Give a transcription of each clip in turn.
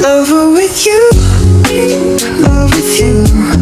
Lover with you, love with you,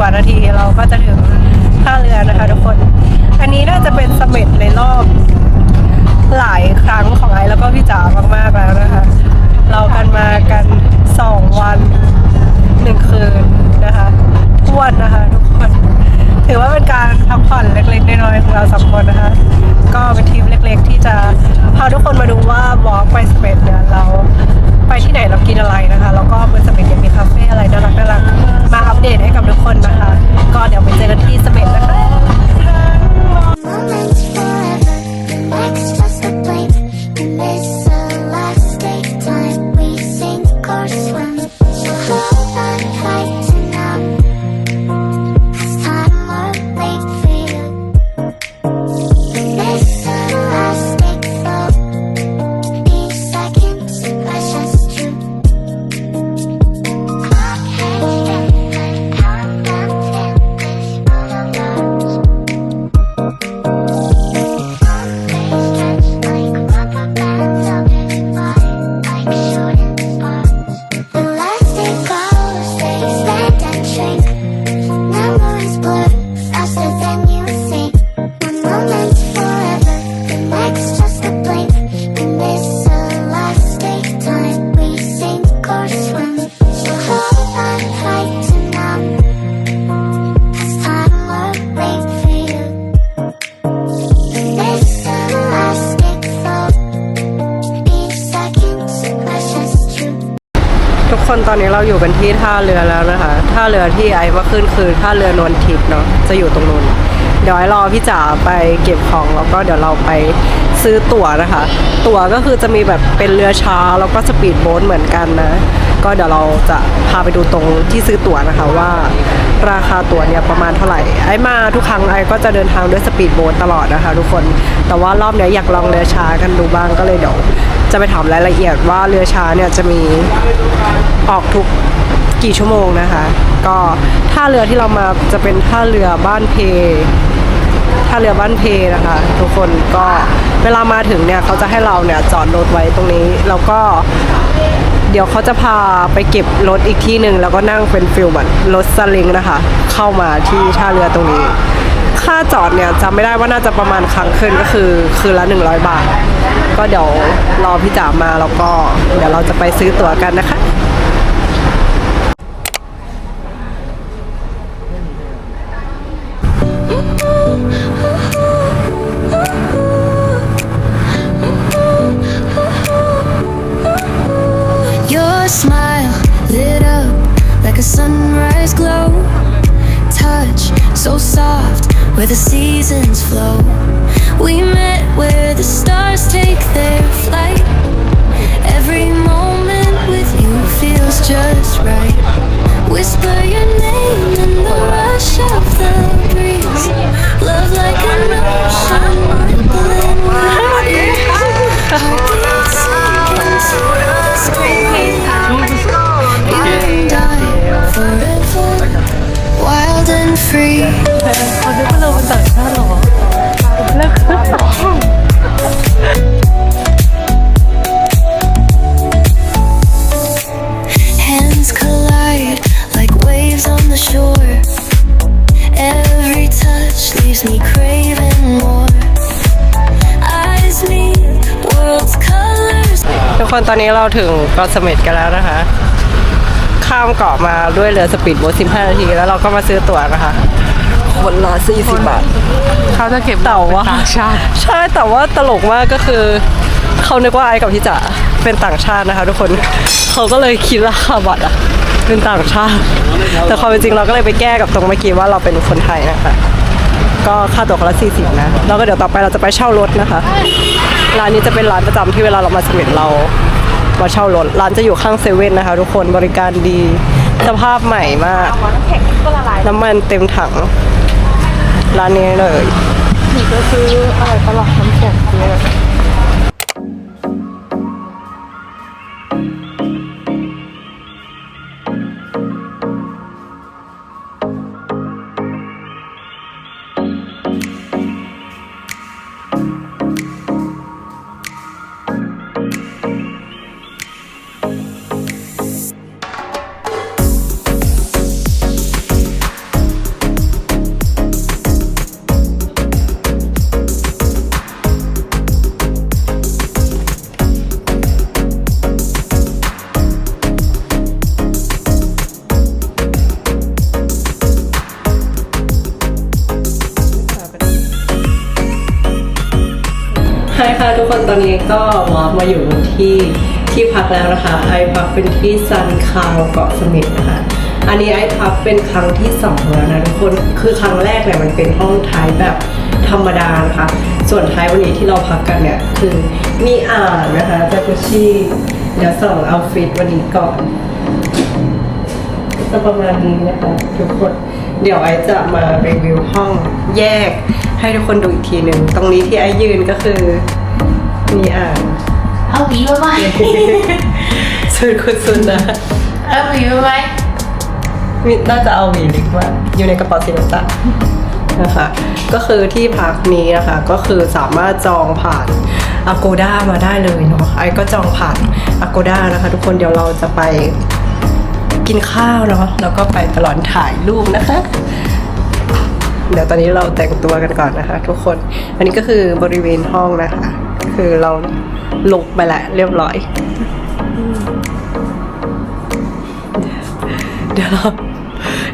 กว่านาทีเราก็จะถึงท่าเรือนะคะทุกคน อันนี้น่าจะเป็นเสม็ดในรอบ หลายครั้งของไอ้แล้วก็พี่จ๋ามากๆแล้วนะคะ เรากันมากันสองวันหนึ่งคืนนะคะทวนนะคะทุกคน ถือว่าเป็นการพักผ่อนเล็กๆน้อยๆของเราสองคนนะคะ ก็เป็นทริปเล็กๆที่จะ นี้เราอยู่กันที่ท่าเรือแล้วนะคะ ท่าเรือที่ไอ้มาขึ้นคือท่าเรือนวลทิพย์เนาะ จะอยู่ตรงนู้น เดี๋ยวไอ้รอพี่จ๋าไปเก็บของแล้วก็เดี๋ยวเราไปซื้อตั๋วนะคะ ตั๋วก็คือจะมีแบบเป็นเรือช้าแล้วก็สปีดโบ๊ทเหมือนกันนะ ก็เดี๋ยวเราจะพาไปดูตรงที่ซื้อตั๋วนะคะว่าราคาตั๋วเนี่ยประมาณเท่าไหร่ ไอ้มาทุกครั้งไอ้ก็จะเดินทางด้วยสปีดโบ๊ทตลอดนะคะ ทุกคน แต่ว่ารอบนี้อยากลองเรือช้ากันดูบ้างก็เลยเดี๋ยว จะไปถามรายละเอียดว่าเรือช้าเนี่ยจะมีออกทุกกี่ชั่วโมงนะคะ ก็ท่าเรือที่เรามาจะเป็นท่าเรือบ้านเพท่าเรือบ้านเพนะคะ ทุกคนก็เวลามาถึงเนี่ยเขาจะให้เราเนี่ยจอดรถไว้ตรงนี้ แล้วก็เดี๋ยวเขาจะพาไปเก็บรถอีกที่หนึ่งแล้วก็นั่งเป็นฟิลแบบรถสลิงนะคะ เข้ามาที่ท่าเรือตรงนี้ ค่าจอดเนี่ยจำไม่ได้ว่าน่าจะประมาณครั้งขึ้นก็คือคืนละ 100 บาท ก็เดี๋ยวรอพี่จ๋ามาแล้วก็เดี๋ยวเราจะไปซื้อตั๋วกันนะคะ คนตอนนี้เราถึงเกาะเสม็ดกันแล้วนะคะค่าข้ามเกาะมาด้วยเรือสปีดโบ๊ท15 นาที แล้วเราก็มาซื้อตั๋วนะคะ คนละ40 บาท เขาจะเก็บแต่ว่าต่างชาติ ใช่แต่ว่าตลกมากก็คือ เขานึกว่าไอ้กับพี่จ๋าเป็นต่างชาตินะคะทุกคน เขาก็เลยคิดราคาบัตรอะเป็นต่างชาติ แต่ความเป็นจริงเราก็เลยไปแก้กับตรงเมื่อกี้ว่าเราเป็นคนไทยนะคะ ก็ค่าตั๋วคนละ40นะ แล้วก็เดี๋ยวต่อไปเราจะไปเช่ารถนะคะ ร้านนี้จะเป็นร้านประจำที่เวลาเรามาเสม็ดเรามาเช่ารถร้านจะอยู่ข้างเซเว่นนะคะทุกคนบริการดีสภาพใหม่มาก น้ำมันเต็มถัง ร้านนี้เลย นี่ก็คืออะไรตลอดน้ ก็วอล์กมาอยู่ที่ที่พักแล้วนะคะไอพักเป็นที่ซันคาวเกาะสม็ดนะคะอันนี้ไอพักเป็นครั้งที่สองแล้วนะทุกคนคือครั้งแรกเนี่ยมันเป็นห้องท้ายแบบธรรมดานะคะ ส่วนท้ายวันนี้ที่เราพักกันเนี่ยคือมีอ่างนะคะจากุชิเดี๋ยวส่งเอาฟิตวันนี้ก่อนจะประมาณนี้นะคะทุกคนเดี๋ยวไอจะมารีวิวห้องแยกให้ทุกคนดูอีกทีหนึ่งตรงนี้ที่ไอยืนก็คือ มีอ่างเอาหวีมาไหมสุดคุณสุดนะเอาหวีมาไหมมีน่าจะเอาหวีลิกว่าอยู่ในกระเป๋าสีน้ำตาลนะคะก็คือที่พักนี้นะคะก็คือสามารถจองผ่าน Agoda มาได้เลยเนาะไอซ์ก็จองผ่าน Agoda นะคะ ทุกคนเดี๋ยวเราจะไปกินข้าวเนาะแล้วก็ไปตลอดถ่ายรูปนะคะ เดี๋ยวตอนนี้เราแต่งตัวกันก่อนนะคะ ทุกคน อันนี้ก็คือบริเวณห้องนะคะ คือเราลงไปแล้วเรียบร้อย เดี๋ยวเรา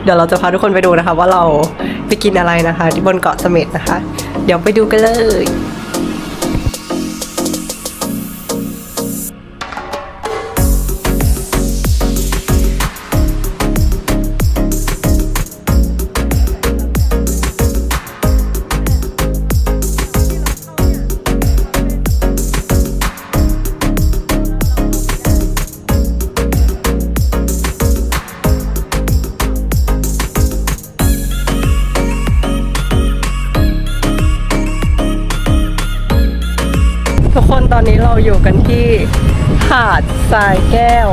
เดี๋ยวเราจะพาทุกคนไปดูนะคะ ว่าเราไปกินอะไรนะคะ ที่บนเกาะเสม็ดนะคะ เดี๋ยวไปดูกันเลย นี้เราอยู่กันที่หาดทรายแก้ว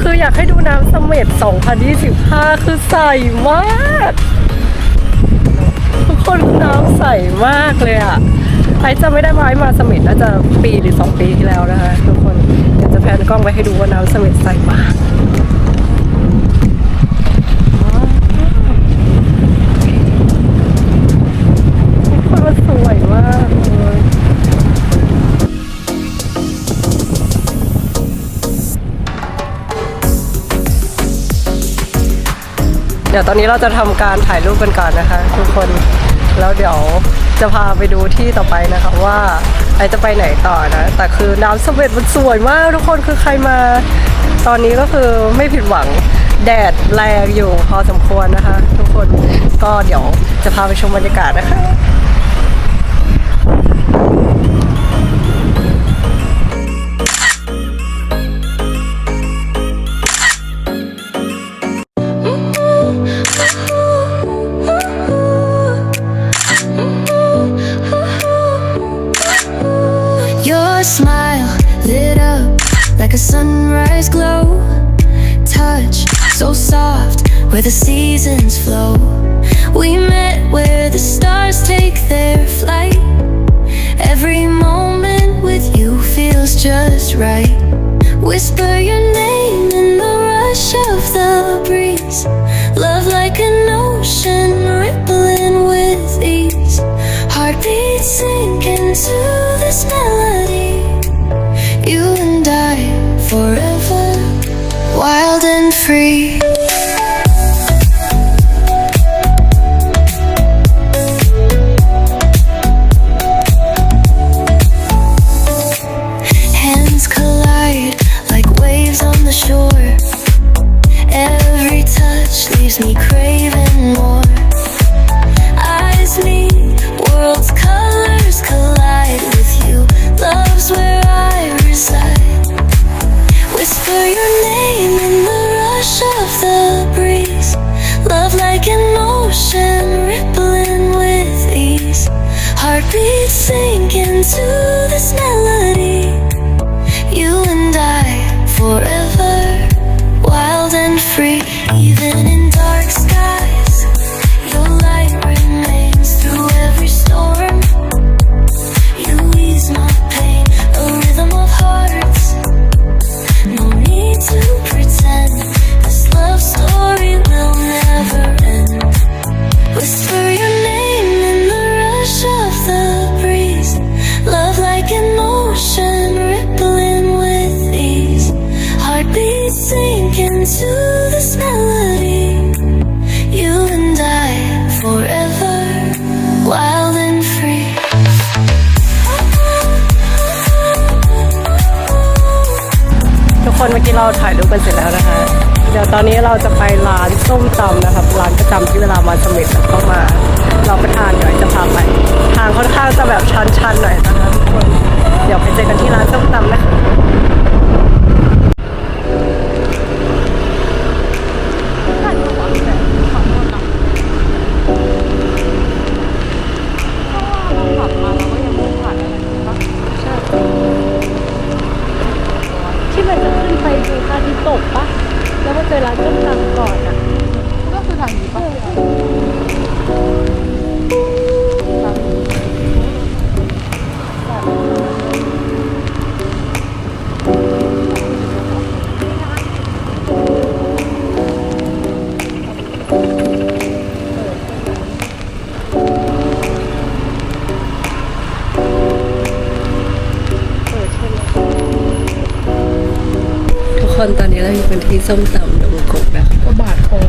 คืออยากให้ดูน้ำเสม็ด2025 คือใสมาก ทุกคนน้ำใสมากเลยอะไอจะไม่ได้มาไอมาเสม็ดน่าจะปีหรือ 2 ปีที่แล้วนะคะทุกคน เดี๋ยวจะแพนกล้องไปให้ดูว่าน้ำเสม็ดใสมาก ดี๋ยวตอนนี้เราจะทำการถ่ายรูปกันก่อนนะคะ ทุกคนแล้วเดี๋ยวจะพาไปดูที่ต่อไปนะคะว่าไอจะไปไหนต่อนะ แต่คือน้ำสเวตมันสวยมากทุกคนคือใครมา ตอนนี้ก็คือไม่ผิดหวังแดดแรงอยู่พอสมควรนะคะ ทุกคนก็เดี๋ยวจะพาไปชมบรรยากาศนะคะ like a sunrise glow. Touch so soft where the seasons flow. We met where the stars take their flight. Every moment with you feels just right. Whisper your name in the rush of the breeze. Love like an ocean rippling with ease. Heartbeats sink into this melody. You free. ถ่ายรูปกันเสร็จแล้วนะคะ เดี๋ยวตอนนี้เราจะไปร้านส้มตำนะครับร้านประจำที่เวลามาสมิธต้องมาเราไปทานเดี๋ยวจะพาไป ทางค่อนข้างจะแบบชันๆหน่อยนะคะทุกคนเดี๋ยวไปเจอกันที่ร้านส้มตำนะคะ ส้มตำดงกบนะคะก็บาทโคน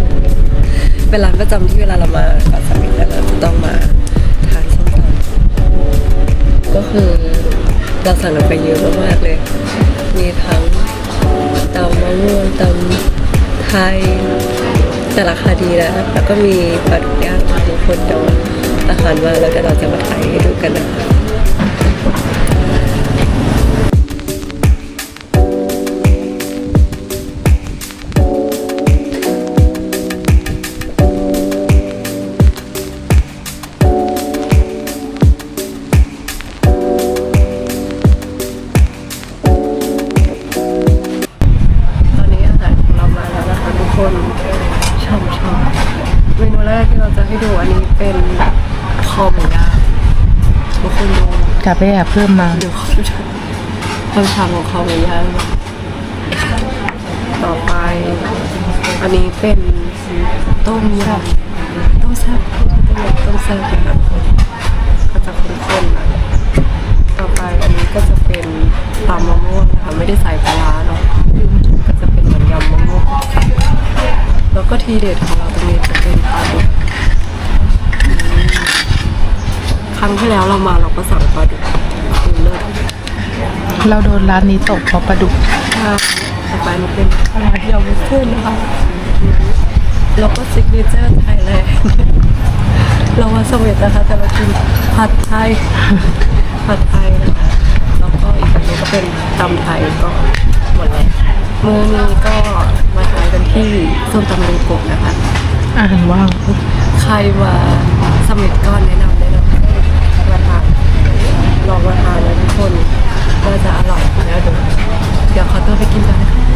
เป็นร้านประจำที่เวลาเรามาเกาะสมิธแล้วเราจะต้องมาทานส้มตำก็คือเราสั่งกันไปเยอะมากๆเลย มีทั้งตำมะม่วงตำไทยแต่ราคาดีนะแล้วก็มีปลาดุกย่างทุกคนดี๋ยวอาหารมาแล้วเดี๋ยวเราจะมาถ่ายให้ดูกันนะคะ ให้ดูอันนี้เป็นคอหมูย่างทุกคนดูกลับไปแอบเพิ่มมาดูความชามของคอหมูย่างต่อไป อันนี้เป็นต้มยำต้มแซ่บต้มแซ่บนะคะก็จะข้นๆนะต่อไปอันนี้ก็จะเป็นตำมะม่วงนะคะไม่ได้ใส่ปลาร้าเนาะก็จะเป็นเหมือนยำมะม่วงแล้วก็ทีเด็ดของเราตรงนี้จะเป็นปลาดุกอืมค รั้งที่แล้วเรามาเราก็สั่งปลาดุกคือเลิศเราโดนร้านนี้ตกเพราะปลาดุกค่ะต่อไปมันเป็นยำวุ้นเส้นนะคะแล้วก็ซิกเนเจอร์ไทยแลนด์เรามาสวีทนะคะ แต่เรากินผัดไทยผัดไทยนะคะแล้วก็อีกอันนี้ก็เป็นตำไทยก็หมดแล้วมือนี้ก็มาทานกันที่ส้มตำลูกกบนะคะอาหารว่าง ใครมาสมิธก็แนะนำแนะนำให้มาทาน ลองมาทานนะทุกคนน่าจะอร่อยแล้วเดี๋ยวเดี๋ยวขอตัวไปกินก่อนนะคะ